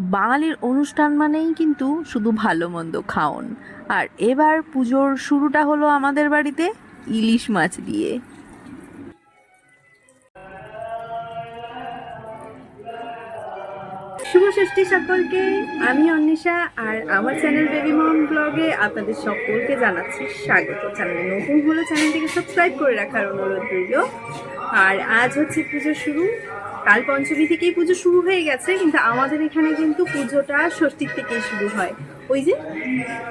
বাঙালির অনুষ্ঠান মানেই কিন্তু শুধু ভালো মন্দ খাওন। আর এবার পুজোর শুরুটা হলো আমাদের বাড়িতে ইলিশ মাছ দিয়ে। শুভ ষষ্ঠী সকলকে, আমি অন্বেষা আর আমার চ্যানেল বেবি মম ব্লগে আপনাদের সকলকে জানাচ্ছি স্বাগত। চ্যানেল নতুন হলে চ্যানেলটিকে সাবস্ক্রাইব করে রাখার অনুরোধ রইল। আর আজ হচ্ছে পুজো শুরু। কাল পঞ্চমী থেকেই পুজো শুরু হয়ে গেছে, কিন্তু আমাদের এখানে কিন্তু পুজোটা ষষ্ঠীর থেকেই শুরু হয়। ওই যে,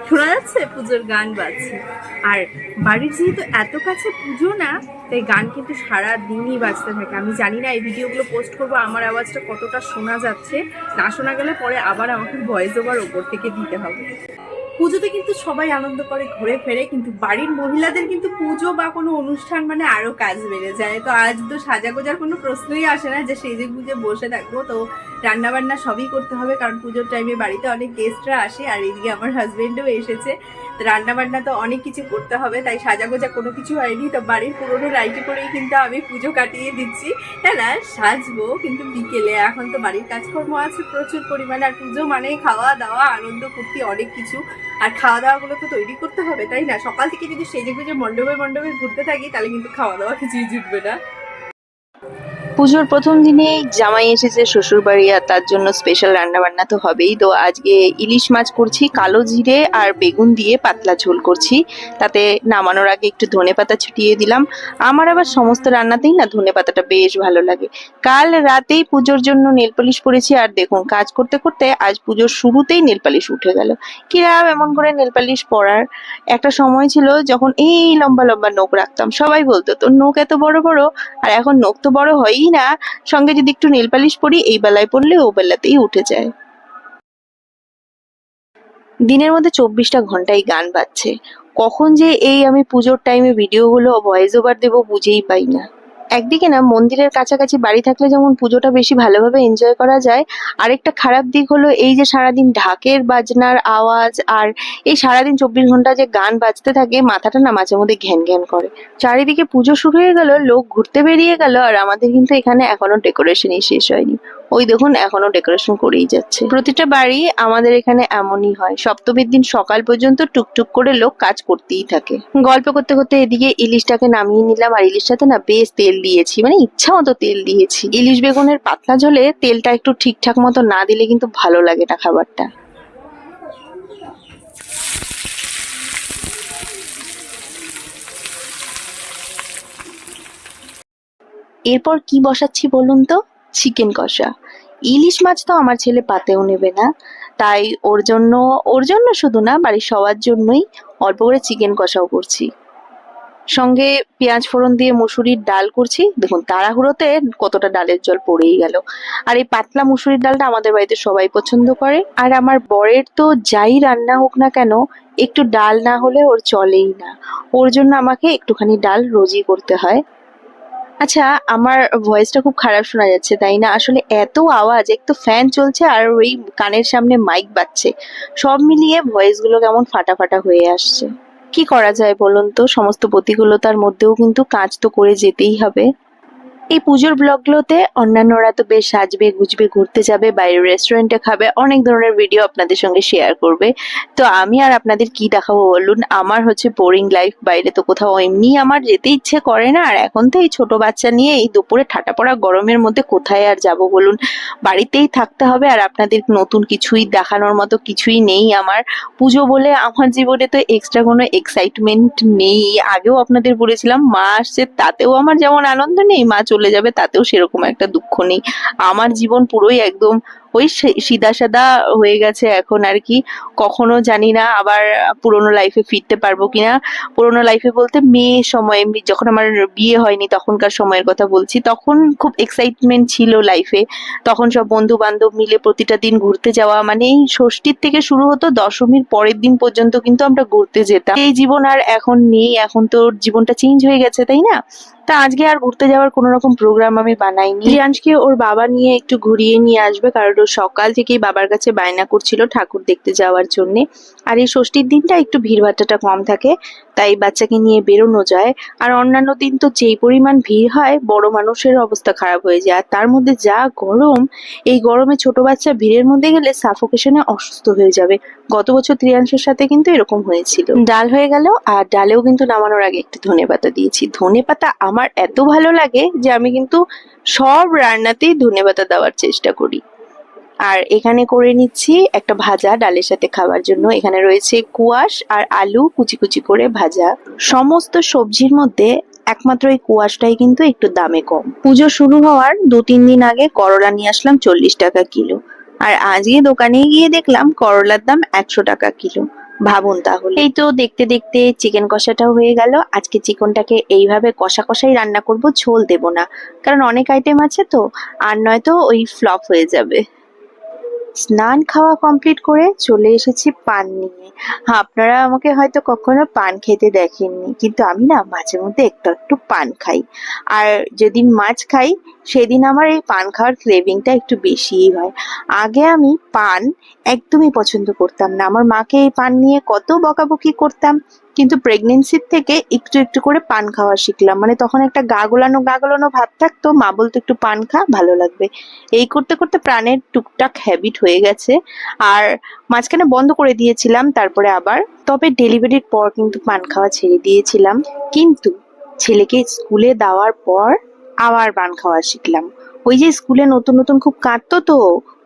শোনা যাচ্ছে পুজোর গান বাজছে। আর বাড়ির যেহেতু এত কাছে পুজো না, তাই গান কিন্তু সারা দিনই বাজতে থাকে। আমি জানি না এই ভিডিওগুলো পোস্ট করব, আমার আওয়াজটা কতটা শোনা যাচ্ছে। না শোনা গেলে পরে আবার আমাকে ভয়েস ওভার ওপর থেকে দিতে হবে। পুজোতে কিন্তু সবাই আনন্দ করে ঘুরে ফেরে, কিন্তু বাড়ির মহিলাদের কিন্তু পুজো বা কোনো অনুষ্ঠান মানে আরও কাজ বেড়ে যায়। তো আজ তো সাজা গোজার কোনো প্রশ্নই আসে না যে সেজে গুজে বসে থাকব, তো রান্না বান্না সবই করতে হবে, কারণ পুজোর টাইমে বাড়িতে অনেক গেস্টরা আসে, আর এদিকে আমার হাজবেন্ডও এসেছে। তো রান্না বান্না তো অনেক কিছু করতে হবে, তাই সাজা গোজা কোনো কিছু হয়নি, তো বাড়ির পুরোনো লাইটে করেই কিন্তু আমি পুজো কাটিয়ে দিচ্ছি। না না, সাজবো, কিন্তু বিকেলে, এখন তো বাড়ির কাজকর্ম আছে প্রচুর পরিমাণে, আর পুজো মানে খাওয়া দাওয়া আনন্দ, ফুর্তি, অনেক কিছু। আর খাওয়া দাওয়াগুলো তো তৈরি করতে হবে, তাই না? সকাল থেকে যদি সেজে গুজে মণ্ডপে মণ্ডপে ঘুরতে থাকি, তাহলে কিন্তু খাওয়া দাওয়া কিছুই জুটবে না। পুজোর প্রথম দিনেই জামাই এসেছে শ্বশুর বাড়ি আর তার জন্য স্পেশাল রান্না বান্না তো হবেই। তো আজকে ইলিশ মাছ করছি, কালো জিরে আর বেগুন দিয়ে পাতলা ঝোল করছি। তাতে নামানোর আগে একটু ধনে পাতা ছিটিয়ে দিলাম। আমার আবার সমস্ত রান্নাতেই না ধনে পাতাটা বেশ ভালো লাগে। কাল রাতেই পুজোর জন্য নেল পালিশ পরেছি আর দেখুন, কাজ করতে করতে আজ পুজোর শুরুতেই নেল পালিশ উঠে গেল। কিরাম এমন করে নেল পালিশ পরার একটা সময় ছিল যখন এই লম্বা লম্বা নোখ রাখতাম। সবাই বলতো, তোর নোখ এত বড় বড়? আর এখন নখ তো বড় হয়ই। না সঙ্গে যদি একটু নেল পালিশ পরি, এই বেলায় পড়লে ও বেলাতেই উঠে যায়। দিনের মধ্যে চব্বিশটা ঘন্টায় গান বাজছে। কখন যে এই আমি পুজোর টাইমে ভিডিওগুলো ভয়েস ওভার দেবো বুঝেই পাই না। একদিকে না মন্দিরের কাছাকাছি বাড়ি থাকলে যেমন পুজোটা বেশি ভালোভাবে এনজয় করা যায়, আরেকটা খারাপ দিক হলো এই যে সারাদিন ঢাকের বাজনার আওয়াজ আর এই সারাদিন চব্বিশ ঘণ্টা যে গান বাজতে থাকে, মাথাটা না মাঝে মধ্যে ঘ্যান ঘ্যান করে। চারিদিকে পুজো শুরু হয়ে গেল, লোক ঘুরতে বেরিয়ে গেল আর আমাদের কিন্তু এখানে এখনও ডেকোরেশনই শেষ হয়নি। ওই দেখুন, এখনও ডেকোরেশন করেই যাচ্ছে। প্রতিটা বাড়ি আমাদের এখানে এমনই হয়। সপ্তমীর দিন সকাল পর্যন্ত টুকটুক করে লোক কাজ করতেই থাকে। গল্প করতে করতে এদিকে ইলিশটাকে নামিয়ে নিলাম, আর ইলিশটাতে না বেশ তেল দিয়েছি মানে ইচ্ছা মতো তেল দিয়েছি। ইলিশ বেগুনের পাতলা ঝোলে তেলটা একটু ঠিকঠাক মতো না দিলে কিন্তু ভালো লাগে না খাবারটা। এরপর কি বসাচ্ছি বলুন তো? চিকেন কষা। ইলিশ মাছ তো আমার ছেলে পাতেও নেবে না। তাই ওর জন্য ওর জন্য শুধু না, বাড়ির সবার জন্যই অল্প করে চিকেন কষাও করছি। সঙ্গে পেঁয়াজ ফোড়ন দিয়ে মুসুরির ডাল করছি। দেখুন, তাড়াহুড়োতে কতটা ডালের জল পড়েই গেল। আর এই পাতলা মুসুরির ডালটা আমাদের বাড়িতে সবাই পছন্দ করে। আর আমার বরের তো যাই রান্না হোক না কেন, একটু ডাল না হলে ওর চলেই না। ওর জন্য আমাকে একটুখানি ডাল রোজই করতে হয়। আচ্ছা আমার ভয়েসটা খুব খারাপ শোনা যাচ্ছে, তাই না? আসলে এত আওয়াজ, একটু ফ্যান চলছে আর ওই কানের সামনে মাইক বাজছে। সব মিলিয়ে ভয়েসগুলো কেমন ফাটা ফাটা হয়ে আসছে। কি করা যায় বলুন তো? সমস্ত প্রতিকূলতার মধ্যেও কিন্তু কাজ তো করে যেতেই হবে। এই পুজোর ব্লগগুলোতে অন্যান্যরা তো বেশ সাজবে, গুজবে, ঘুরতে যাবে, বাইরের রেস্টুরেন্টে খাবে, অনেক ধরনের ভিডিও আপনাদের সঙ্গে শেয়ার করবে। তো আমি আর আপনাদের কি দেখাবো বলুন? আমার হচ্ছে বোরিং লাইফ বাইরে তো কোথাও এমনি আমার যেতে ইচ্ছে করে না। আর এখন তো এই ছোট বাচ্চা নিয়ে এই দুপুরে ঠাটা পড়া গরমের মধ্যে কোথায় আর যাব বলুন? বাড়িতেই থাকতে হবে আর আপনাদের নতুন কিছুই দেখানোর মতো কিছুই নেই আমার। পুজো বলে আমার জীবনে তো এক্সট্রা কোনো এক্সাইটমেন্ট নেই। আগেও আপনাদের বলেছিলাম, মা আসছে, তাতেও আমার যেমন আনন্দ নেই, মা চলে যাবে তাতেও সেরকম একটা দুঃখ নেই। আমার জীবন পুরোই একদম ওই সে- সিধা সাদা হয়ে গেছে এখন আর কি। কখনো জানি না আবার পুরোনো লাইফে ফিরতে পারব কিনা। পুরোনো লাইফে বলতে মেয়ে সময় যখন আমার বিয়ে হয়নি তখনকার সময়ের কথা বলছি, তখন খুব এক্সাইটমেন্ট ছিল লাইফে তখন সব বন্ধু বান্ধব মিলে প্রতিটা দিন ঘুরতে যাওয়া মানে এই ষষ্ঠীর থেকে শুরু হতো দশমীর পরের দিন পর্যন্ত কিন্তু আমরা ঘুরতে যেতাম। এই জীবন আর এখন নেই, এখন তো জীবনটা চেঞ্জ হয়ে গেছে, তাই না? তা আজকে আর ঘুরতে যাওয়ার কোনো রকম প্রোগ্রাম আমি বানাইনি। প্রিয়াংশকে ওর বাবা নিয়ে একটু ঘুরিয়ে নিয়ে আসবে, কারণ ও সকাল থেকেই বাবার কাছে বায়না করছিল ঠাকুর দেখতে যাওয়ার জন্যে। আর এই ষষ্ঠীর দিনটা একটু ভিড়ভাট্টাটা কম থাকে, তাই বাচ্চাকে নিয়ে বেরোনো যায়। আর অন্যান্য দিন তো যেই পরিমাণ ভিড় হয়, বড় মানুষের অবস্থা খারাপ হয়ে যায়। আর তার মধ্যে যা গরম, এই গরমে ছোট বাচ্চা ভিড়ের মধ্যে গেলে সাফোকেশনে অসুস্থ হয়ে যাবে। গত বছর ত্রিয়াংশের সাথে কিন্তু এরকম হয়েছিল। ডাল হয়ে গেল, আর ডালেও কিন্তু নামানোর আগে একটু ধনে পাতা দিয়েছি। ধনে পাতা আমার এত ভালো লাগে যে আমি কিন্তু সব রান্নাতেই ধনে পাতা দেওয়ার চেষ্টা করি। আর এখানে করে নিচ্ছি একটা ভাজা ডালের সাথে খাওয়ার জন্য। এখানে রয়েছে কুয়াশ আর আলু কুচি কুচি করে ভাজা। সমস্ত সবজির মধ্যে একমাত্র এই কুয়াশটাই কিন্তু একটু দামে কম। পুজো শুরু হওয়ার দু তিন দিন আগে করলা নিয়ে আসলাম চল্লিশ টাকা কিলো। আর আজকে দোকানে গিয়ে দেখলাম করলার দাম একশো টাকা কিলো। ভাবুন তাহলে। এই তো দেখতে দেখতে চিকেন কষাটাও হয়ে গেল। আজকে চিকেনটাকে এইভাবে কষা কষাই রান্না করব, ঝোল দেব না। কারণ অনেক আইটেম আছে তো, আর নয়তো ওই ফ্লপ হয়ে যাবে। স্নান খাওয়া কমপ্লিট করে চলে এসেছি পান নিয়ে। আপনারা আমাকে হয়তো কখনো পান খেতে দেখেননি, কিন্তু আমি না মাঝে মধ্যে একটু একটু পান খাই। আর যেদিন মাছ খাই, সেদিন আমার এই পান খাওয়ার ক্রেভিংটা একটু বেশিই হয়। আগে আমি পান একদমই পছন্দ করতাম না। আমার মাকে এই পান নিয়ে কত বকাবকি করতাম। কিন্তু প্রেগনেন্সির থেকে একটু একটু করে পান খাওয়া শিখলাম। মানে তখন একটা গা গোলানো গা গোলানো ভাব থাকতো, মা বলতো একটু পান খা, ভালো লাগবে। এই করতে করতে প্রাণের টুকটাক হ্যাবিট হয়ে গেছে। আর মাঝখানে বন্ধ করে দিয়েছিলাম, তারপরে আবার। তবে ডেলিভারির পর কিন্তু পান খাওয়া ছেড়ে দিয়েছিলাম। কিন্তু ছেলেকে স্কুলে দেওয়ার পর আবার পান খাওয়া শিখলাম। ওই যে স্কুলে নতুন নতুন খুব কাঁদতো তো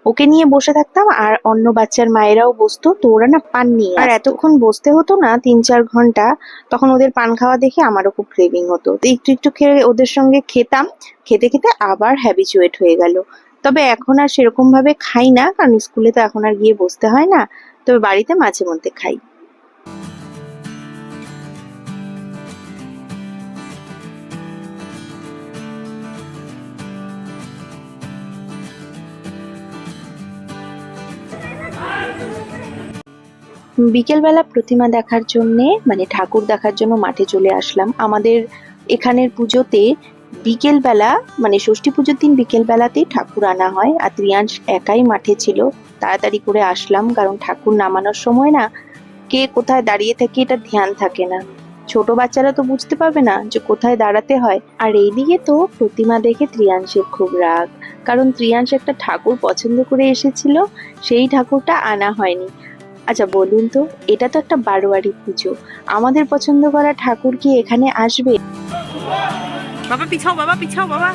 ওকে নিয়ে বসে থাকতাম আর অন্য বাচ্চার মায়েরাও বসতো তো ওরা না পান নিয়ে আর এতক্ষণ বসতে হতো না তিন চার ঘণ্টা তখন ওদের পান খাওয়া দেখে আমারও খুব ক্রেভিং হতো। তো একটু একটু খেয়ে ওদের সঙ্গে খেতাম খেতে খেতে আবার হ্যাবিচুয়েট হয়ে গেল। তবে এখন আর সেরকম ভাবে খাই না কারণ স্কুলে তো এখন আর গিয়ে বসতে হয় না তবে বাড়িতে মাঝে মধ্যে খাই। বিকেলবেলা প্রতিমা দেখার জন্যে মানে ঠাকুর দেখার জন্য মাঠে চলে আসলাম। আমাদের এখানের পুজোতে বিকেলবেলা মানে ষষ্ঠী পুজোর দিন বিকেলবেলাতেই ঠাকুর আনা হয়। আর ত্রিয়াংশ একাই মাঠে ছিল। তাড়াতাড়ি করে আসলাম, কারণ ঠাকুর নামানোর সময় না, কে কোথায় দাঁড়িয়ে থাকে এটা ধ্যান থাকে না। ছোট বাচ্চারা তো বুঝতে পারবে না যে কোথায় দাঁড়াতে হয়। আর এইদিকে তো প্রতিমা দেখে ত্রিয়াংশের খুব রাগ। কারণ ত্রিয়াংশ একটা ঠাকুর পছন্দ করে এসেছিল সেই ঠাকুরটা আনা হয়নি। আচ্ছা বলুন তো এটা তো একটা বারোয়ারি পুজো। আমাদের পছন্দ করা ঠাকুর কি এখানে আসবে? বাবা পিছাও বাবা পিছাও বাবা।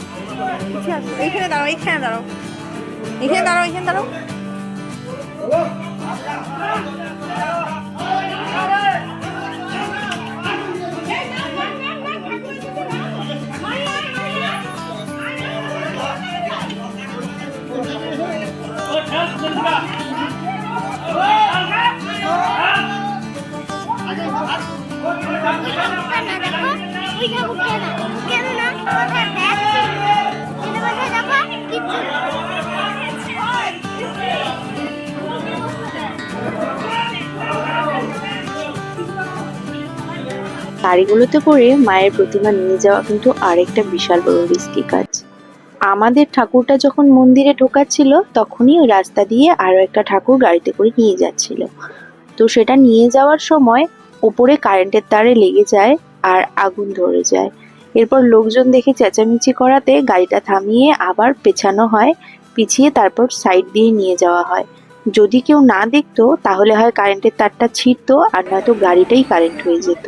এইখানে দাঁড়াও এইখানে দাঁড়াও। এখানে দাঁড়াও এখানে দাঁড়াও। দেখো। কিচ্ছু গাড়িগুলোতে করে মায়ের প্রতিমা নিয়ে যাওয়া কিন্তু আরেকটা বিশাল বড় রিস্কি কাজ। আমাদের ঠাকুরটা যখন মন্দিরে ঢোকাচ্ছিল, তখনই ওই রাস্তা দিয়ে আরও একটা ঠাকুর গাড়িতে করে নিয়ে যাচ্ছিল। তো সেটা নিয়ে যাওয়ার সময় ওপরে কারেন্টের তারে লেগে যায় আর আগুন ধরে যায়। এরপর লোকজন দেখে চেঁচামেচি করাতে গাড়িটা থামিয়ে আবার পেছানো হয়, পিছিয়ে তারপর সাইড দিয়ে নিয়ে যাওয়া হয়। যদি কেউ না দেখতো, তাহলে হয় কারেন্টের তারটা ছিঁড়তো আর নয়তো গাড়িটাই কারেন্ট হয়ে যেত।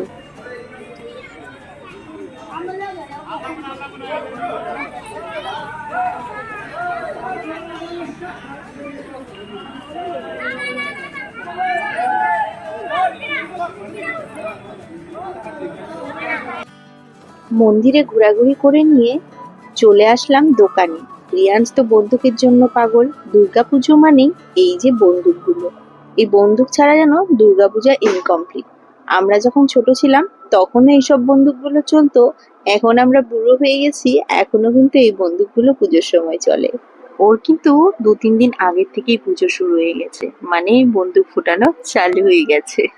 মন্দিরে ঘোরাঘুরি করে নিয়ে চলে আসলাম দোকানে। রিয়ান্স তো বন্দুকের জন্য পাগল। দুর্গাপুজো মানেই এই যে বন্দুকগুলো। এই বন্দুক ছাড়া যেন দুর্গাপূজা ইনকমপ্লিট আমরা যখন ছোট ছিলাম, তখনও এইসব বন্দুকগুলো চলতো। এখন আমরা বুড়ো হয়ে গেছি এখনও কিন্তু এই বন্দুকগুলো পুজোর সময় চলে। ওর কিন্তু দু তিন দিন আগের থেকেই পুজো শুরু হয়ে গেছে। মানে বন্দুক ফুটানো চালু হয়ে গেছে।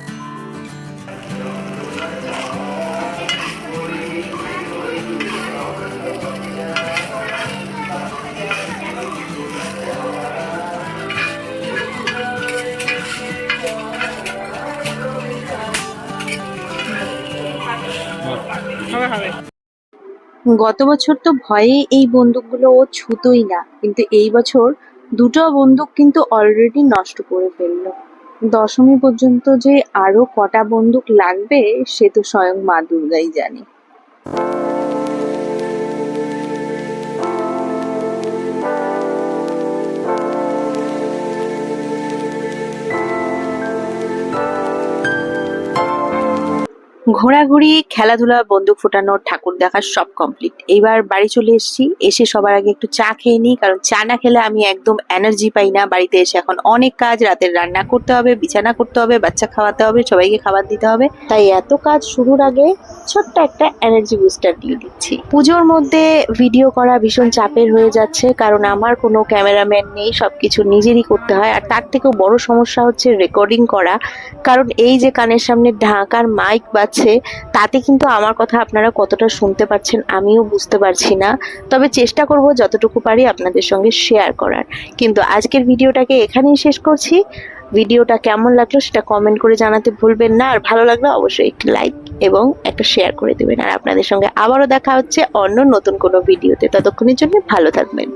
গত বছর তো ভয়ে এই বন্দুকগুলো ও ছুতোই না, কিন্তু এই বছর দুটো বন্দুক কিন্তু অলরেডি নষ্ট করে ফেলল। দশমী পর্যন্ত যে আরও কটা বন্দুক লাগবে, সে তো স্বয়ং মা দুর্গাই জানে। ঘোরাঘুরি খেলাধুলা, বন্দুক ফোটানো, ঠাকুর দেখা সব কমপ্লিট এইবার বাড়ি চলে এসেছি। এসে সবার আগে একটু চা খেয়ে নিই, কারণ চা না খেলে আমি একদম এনার্জি পাই না। বাড়িতে এসে এখন অনেক কাজ, রাতের রান্না করতে হবে, বিছানা করতে হবে, বাচ্চা খাওয়াতে হবে, সবাইকে খাবার দিতে হবে। তাই এত কাজ শুরুর আগে ছোট্ট একটা এনার্জি বুস্টার দিয়ে দিচ্ছি। পুজোর মধ্যে ভিডিও করা ভীষণ চাপের হয়ে যাচ্ছে, কারণ আমার কোনো ক্যামেরাম্যান নেই, সবকিছু নিজেরই করতে হয়। আর তার থেকেও বড় সমস্যা হচ্ছে রেকর্ডিং করা। কারণ এই যে কানের সামনে ঢাকার মাইক বাজছে, তাতে কিন্তু আমার কথা আপনারা কতটা শুনতে পাচ্ছেন আমিও বুঝতে পারছি না। তবে চেষ্টা করব যতটুকু পারি আপনাদের সঙ্গে শেয়ার করার। কিন্তু আজকের ভিডিওটাকে এখানেই শেষ করছি। ভিডিওটা কেমন লাগল সেটা কমেন্ট করে জানাতে ভুলবেন না। আর ভালো লাগলে অবশ্যই একটি লাইক এবং একটা শেয়ার করে দেবেন। আর আপনাদের সঙ্গে আবারও দেখা হচ্ছে অন্য নতুন কোনো ভিডিওতে। ততক্ষণের জন্য ভালো থাকবেন।